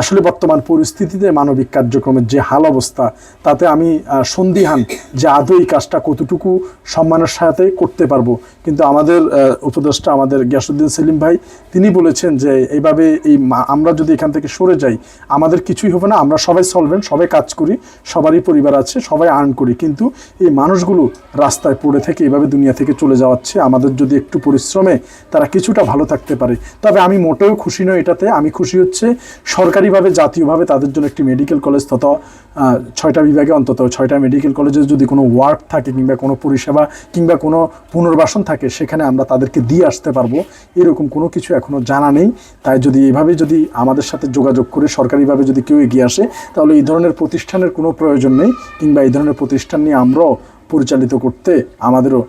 আসলে বর্তমান পরিস্থিতিতে মানবিক কার্যক্রমের যে হাল অবস্থা, তাতে আমি সন্দিহান যে আদৌ এই কাজটা কতটুকু সম্মানের সাথে করতে পারব। কিন্তু আমাদের উপদেষ্টা আমাদের গিয়াসুদ্দিন সেলিম ভাই, তিনি বলেছেন যে এইভাবে এই আমরা যদি এখান থেকে সরে যাই, আমাদের কিছুই হবে না, আমরা সবাই সলভেন্ট সবাই কাজ করি, সবারই পরিবার আছে, সবাই আর্ন করি। কিন্তু এই মানুষগুলো রাস্তায় পড়ে থেকে এইভাবে দুনিয়া থেকে চলে যাওয়াচ্ছে, আমাদের যদি একটু পরিশ্রমে তারা কিছুটা ভালো থাকতে পারে। তবে আমি মোটেও খুশি নই এটাতে, আমি খুশি হচ্ছে সরকারিভাবে, জাতীয়ভাবে তাদের জন্য একটি মেডিকেল কলেজ তথা ছয়টা বিভাগে অন্তত, ছয়টা মেডিকেল কলেজে যদি কোনো ওয়ার্ড থাকে কিংবা কোনো পরিষেবা কিংবা কোনো পুনর্বাসন থাকে, সেখানে আমরা তাদেরকে দিয়ে আসতে পারব। এরকম কোনো কিছু এখনও জানা নেই। তাই যদি এভাবে যদি আমাদের সাথে যোগাযোগ করে, সরকারিভাবে যদি কেউ এগিয়ে আসে, তাহলে এই ধরনের প্রতিষ্ঠানের কোনো প্রয়োজন নেই। কিংবা এই ধরনের প্রতিষ্ঠান নিয়ে আমরাও পরিচালিত করতে আমাদেরও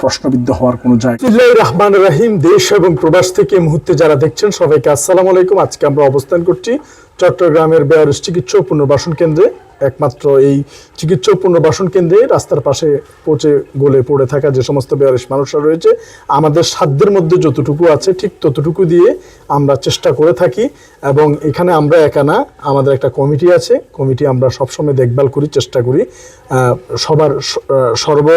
প্রশ্নবিদ্ধ হওয়ার কোনো জায়গা রহমান রাহিম, দেশ এবং প্রবাস থেকে মুহূর্তে যারা দেখছেন সবাইকে আসসালামু আলাইকুম। আজকে আমরা অবস্থান করছি চট্টগ্রামের বেয়ারস চিকিৎসা ও পুনর্বাসন কেন্দ্রে। একমাত্র এই চিকিৎসক পুনর্বাসন কেন্দ্রে রাস্তার পাশে পচে গলে পড়ে থাকা যে সমস্ত বেয়ারিশ মানুষরা রয়েছে, আমাদের সাধ্যের মধ্যে যতটুকু আছে ঠিক ততটুকু দিয়ে আমরা চেষ্টা করে থাকি এবং এখানে আমরা একা না, আমাদের একটা কমিটি আছে। কমিটি আমরা সবসময় দেখভাল করি, চেষ্টা করি। সবার সর্ব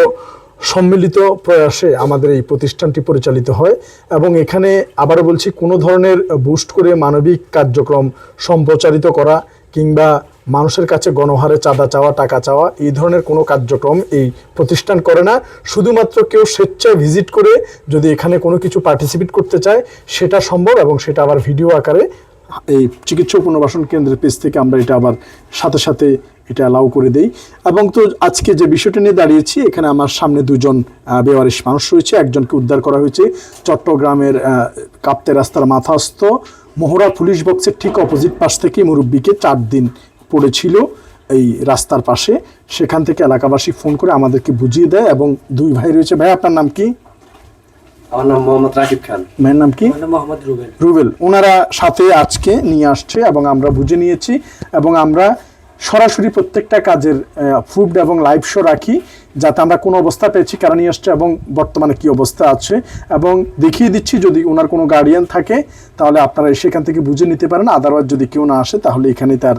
সম্মিলিত প্রয়াসে আমাদের এই প্রতিষ্ঠানটি পরিচালিত হয় এবং এখানে আবারও বলছি কোনো ধরনের বুস্ট করে মানবিক কার্যক্রম সম্প্রচারিত করা কিংবা মানুষের কাছে গণহারে চাঁদা চাওয়া, টাকা চাওয়া, এই ধরনের কোনো কার্যক্রম এই প্রতিষ্ঠান করে না। শুধুমাত্র কেউ স্বেচ্ছায় ভিজিট করে যদি এখানে কোনো কিছু পার্টিসিপেট করতে চায়, সেটা সম্ভব এবং সেটা আবার ভিডিও আকারে এই চিকিৎসা পুনর্বাসন কেন্দ্রের পেজ থেকে আমরা এটা আবার সাথে সাথে এটা অ্যালাউ করে দেই। এবং তো আজকে যে বিষয়টা নিয়ে দাঁড়িয়েছি, এখানে আমার সামনে দুজন বেওয়ারিশ মানুষ রয়েছে। একজনকে উদ্ধার করা হয়েছে চট্টগ্রামের কাপ্তে রাস্তার মাথাস্থ মোহরা পুলিশ বক্সের ঠিক অপোজিট পাশ থেকে মুরব্বীকে চার দিন পড়েছিল এই রাস্তার পাশে। সেখান থেকে এলাকাবাসী ফোন করে আমাদেরকে বুঝিয়ে দেয় এবং দুই ভাই রয়েছে। ভাই, আপনার নাম কি? আমার নাম মোহাম্মদ রাকিব খান। ভাইয়ের নাম কি? মোহাম্মদ রুবেল। রুবেল ওনারা সাথে আজকে নিয়ে আসছে এবং আমরা বুঝে নিয়েছি এবং আমরা সরাসরি প্রত্যেকটা কাজের প্রুফড এবং লাইভ শো রাখি যাতে আমরা কোন অবস্থা পেয়েছি কারণ নিয়ে আসছে এবং বর্তমানে কি অবস্থা আছে। এবং দেখিয়ে দিচ্ছি যদি ওনার কোনো গার্ডিয়ান থাকে তাহলে আপনারা সেখান থেকে বুঝে নিতে পারেন। আদারওয়াইজ যদি কেউ না আসে তাহলে এখানে তার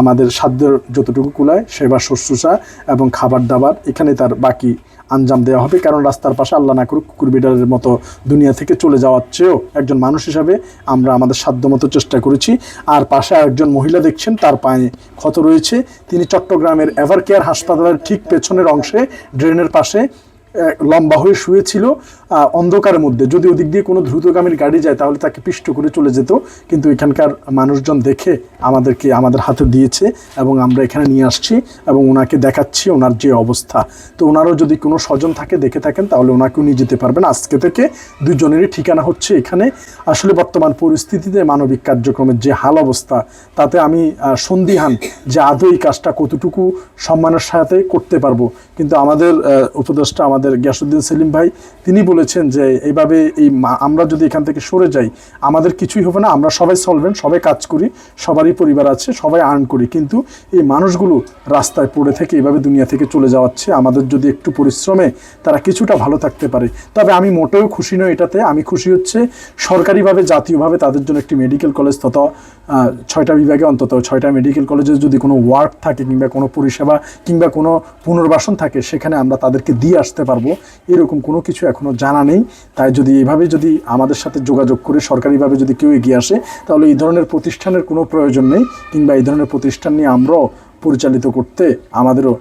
আমাদের সাধ্যের যতটুকু কুলায় সেবা শুশ্রূষা এবং খাবার দাবার এখানে তার বাকি আঞ্জাম দেওয়া হবে, কারণ রাস্তার পাশে আল্লাহ না করুক, কুকুর বিড়ালের মতো দুনিয়া থেকে চলে যাওয়ার চেয়েও একজন মানুষ হিসাবে আমরা আমাদের সাধ্যমতো চেষ্টা করেছি। আর পাশে একজন মহিলা দেখছেন, তার পায়ে ক্ষত রয়েছে। তিনি চট্টগ্রামের এভার কেয়ার হাসপাতালের ঠিক পেছনের অংশে, ড্রেনের পাশে লম্বা হয়ে শুয়েছিল অন্ধকারের মধ্যে। যদি ওদিক দিয়ে কোনো দ্রুতগামীর গাড়ি যায়, তাহলে তাকে পিষ্ট করে চলে যেত। কিন্তু এখানকার মানুষজন দেখে আমাদেরকে, আমাদের হাতে দিয়েছে এবং আমরা এখানে নিয়ে আসছি এবং ওনাকে দেখাচ্ছি ওনার যে অবস্থা। তো ওনারও যদি কোনো স্বজন থাকে, দেখে থাকেন, তাহলে ওনাকেও নিয়ে যেতে পারবেন। আজকে থেকে দুজনেরই ঠিকানা হচ্ছে এখানে। আসলে বর্তমান পরিস্থিতিতে মানবিক কার্যক্রমের যে হাল অবস্থা, তাতে আমি সন্দিহান যে আদৌ এই কাজটা কতটুকু সম্মানের সাথে করতে পারব। কিন্তু আমাদের উপদেষ্টা আমাদের গিয়াসুদ্দিন সেলিম ভাই, তিনি বলেছেন যে এইভাবে এই আমরা যদি এখান থেকে সরে যাই, আমাদের কিছুই হবে না, আমরা সবাই সলভেন্ট সবাই কাজ করি, সবারই পরিবার আছে, সবাই আর্ন করি। কিন্তু এই মানুষগুলো রাস্তায় পড়ে থেকে এইভাবে দুনিয়া থেকে চলে যাওয়াচ্ছে, আমাদের যদি একটু পরিশ্রমে তারা কিছুটা ভালো থাকতে পারে। তবে আমি মোটেও খুশি নই এটাতে, আমি খুশি হচ্ছে সরকারিভাবে, জাতীয়ভাবে তাদের জন্য একটি মেডিকেল কলেজ তথা ছয়টা বিভাগে অন্তত ছয়টা মেডিকেল কলেজে যদি কোনো ওয়ার্ড থাকে কিংবা কোনো পরিষেবা কিংবা কোনো পুনর্বাসন থাকে, সেখানে আমরা তাদেরকে দিয়ে আসতে পারব। এরকম কোনো কিছু এখনও জানা নেই। তাই যদি এভাবে যদি আমাদের সাথে যোগাযোগ করে, সরকারিভাবে যদি কেউ এগিয়ে আসে, তাহলে এই ধরনের প্রতিষ্ঠানের কোনো প্রয়োজন নেই। কিংবা এই ধরনের প্রতিষ্ঠান নিয়ে আমরাও পরিচালিত করতে আমাদেরও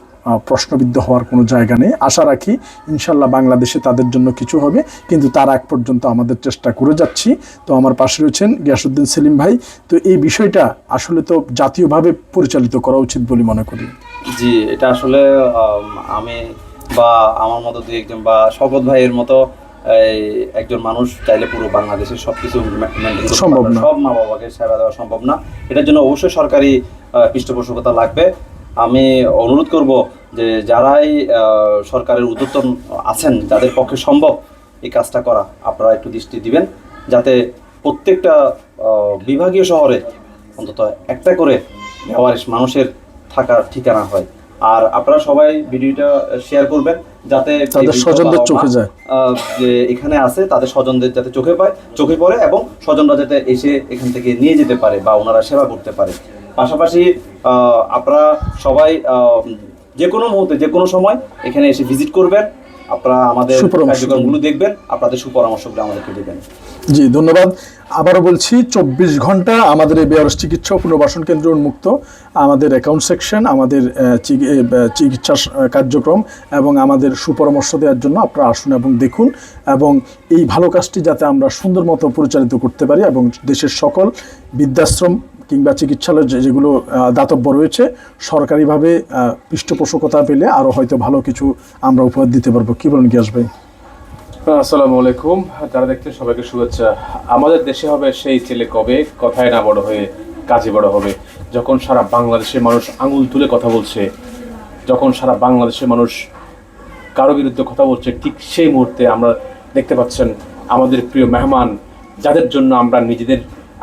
প্রশ্নবিদ্ধ হওয়ার কোনো জায়গা নেই। আশা রাখি ইনশাল্লাহ বাংলাদেশে তাদের জন্য কিছু হবে। কিন্তু তার আগ পর্যন্ত আমাদের চেষ্টা করে যাচ্ছি। তো আমার পাশে রয়েছেন গিয়াসুদ্দিন সেলিম ভাই। তো এই বিষয়টা আসলে তো জাতীয়ভাবে পরিচালিত করা উচিত বলে মনে করি। জি, এটা আসলে আমি বা আমার মতো দুই একজন বা শপথ ভাইয়ের মতো একজন মানুষ চাইলে পুরো বাংলাদেশের সব কিছু সম্ভব না। সব মা বাবাকে সেবা দেওয়া সম্ভব না। এটার জন্য অবশ্যই সরকারি পৃষ্ঠপোষকতা লাগবে। আমি অনুরোধ করব যে যারাই সরকারের উদ্যোতন আছেন যাদের পক্ষে সম্ভব এই কাজটা করা আপনারা একটু দৃষ্টি দিবেন। যাতে প্রত্যেকটা বিভাগীয় শহরে অন্তত একটা করে মানুষের থাকার ঠিকানা হয়। আর আপনারা সবাই ভিডিওটা শেয়ার করবেন যাতে তাদের স্বজনদের চোখে যায়। যে এখানে আছে তাদের স্বজনদের যাতে চোখে পায় চোখে পড়ে এবং স্বজনরা যাতে এসে এখান থেকে নিয়ে যেতে পারে বা ওনারা সেবা করতে পারে পাশাপাশি আহ, আপনারা সবাই আহ, যে কোনো মুহূর্তে যে কোনো সময় এখানে এসে ভিজিট করবেন আপনারা আমাদের কার্যক্রমগুলো দেখবেন আপনাদের সুপরামর্শগুলো আমাদেরকে দেবেন। জি ধন্যবাদ। আবারও বলছি চব্বিশ ঘণ্টা আমাদের এই বেয়ারস চিকিৎসা পুনর্বাসন কেন্দ্র উন্মুক্ত। আমাদের অ্যাকাউন্ট সেকশন আমাদের চিকিৎসা কার্যক্রম এবং আমাদের সুপরামর্শ দেওয়ার জন্য আপনারা আসুন এবং দেখুন এবং এই ভালো কাজটি যাতে আমরা সুন্দর মতো পরিচালিত করতে পারি এবং দেশের সকল বৃদ্ধাশ্রম কিংবা চিকিৎসালয় যে- যেগুলো দাতব্য রয়েছে, সরকারিভাবে পৃষ্ঠপোষকতা পেলে আরও হয়তো ভালো কিছু আমরা উপহার দিতে পারব। কি বলেন গিয়াস ভাই? আসসালামু আলাইকুম। যারা দেখছেন, সবাইকে শুভেচ্ছা। আমাদের দেশে হবে সেই ছেলে কবে? কথায় না বড় হয়ে কাজে বড় হবে। যখন সারা বাংলাদেশের মানুষ আঙুল তুলে কথা বলছে, যখন সারা বাংলাদেশের মানুষ কারও বিরুদ্ধে কথা বলছে, ঠিক সেই মুহূর্তে আমরা দেখতে পাচ্ছেন আমাদের প্রিয় মেহমান, যাদের জন্য আমরা নিজেদের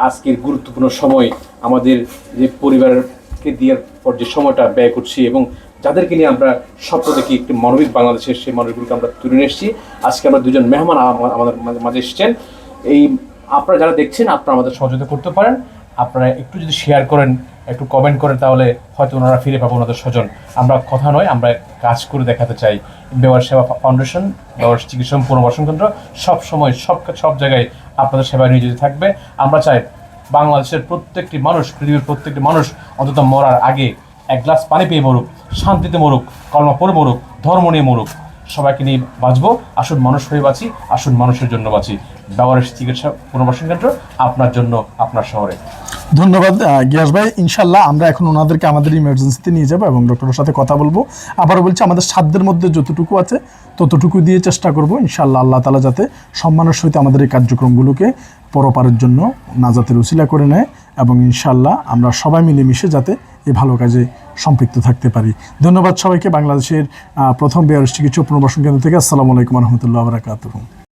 আজকের গুরুত্বপূর্ণ সময় আমাদের যে পরিবারকে দেওয়ার পর যে সময়টা ব্যয় করছি এবং যাদেরকে নিয়ে আমরা স্বপ্ন দেখি একটি মানবিক বাংলাদেশের সেই মানুষগুলোকে আমরা তুলে এসেছি। আজকে আমরা দুজন মেহমান আমাদের মাঝে এসেছেন। এই আপনারা যারা দেখছেন, আপনারা আমাদের সহযোগিতা করতে পারেন। আপনারা একটু যদি শেয়ার করেন একটু কমেন্ট করেন তাহলে হয়তো ওনারা ফিরে পাবো ওনাদের স্বজন। আমরা কথা নয়, আমরা কাজ করে দেখাতে চাই। বেওয়ার সেবা ফাউন্ডেশন বেওয়ার চিকিৎসা পুনর্বাসন কেন্দ্র, সব সময়, সব সব জায়গায় আপনাদের সেবায় নিয়োজিত থাকবে। আমরা চাই বাংলাদেশের প্রত্যেকটি মানুষ, পৃথিবীর প্রত্যেকটি মানুষ অন্তত মরার আগে এক গ্লাস পানি পেয়ে মরুক, শান্তিতে মরুক, কলমা পড়ে মরুক, ধর্ম নিয়ে মরুক। সবাইকে নিয়ে বাঁচবো, আসুন মানুষ হয়ে বাঁচি, আসুন মানুষের জন্য বাঁচি। ব্যবহারের চিকিৎসা পুনর্বাসন কেন্দ্র, আপনার জন্য, আপনার শহরে। ধন্যবাদ গিয়াস ভাই। ইনশাল্লাহ আমরা এখন ওনাদেরকে আমাদের ইমার্জেন্সিতে নিয়ে যাব এবং ডক্টরের সাথে কথা বলব। আবারও বলছি, আমাদের সাধ্যের মধ্যে যতটুকু আছে ততটুকু দিয়ে চেষ্টা করব। ইনশাল্লাহ আল্লাহ তালা যাতে সম্মানের সহিত আমাদের এই কার্যক্রমগুলোকে পরপারের জন্য নাজাতের উসিলা করে নেয় এবং ইনশাল্লাহ আমরা সবাই মিলেমিশে যাতে এই ভালো কাজে সম্পৃক্ত থাকতে পারি। ধন্যবাদ সবাইকে, বাংলাদেশের প্রথম বেয়ারস চিকিৎসা পুনর্বাসন কেন্দ্র থেকে। আসসালামু আলাইকুম রহমতুল্লাহ বারাকাতুহ।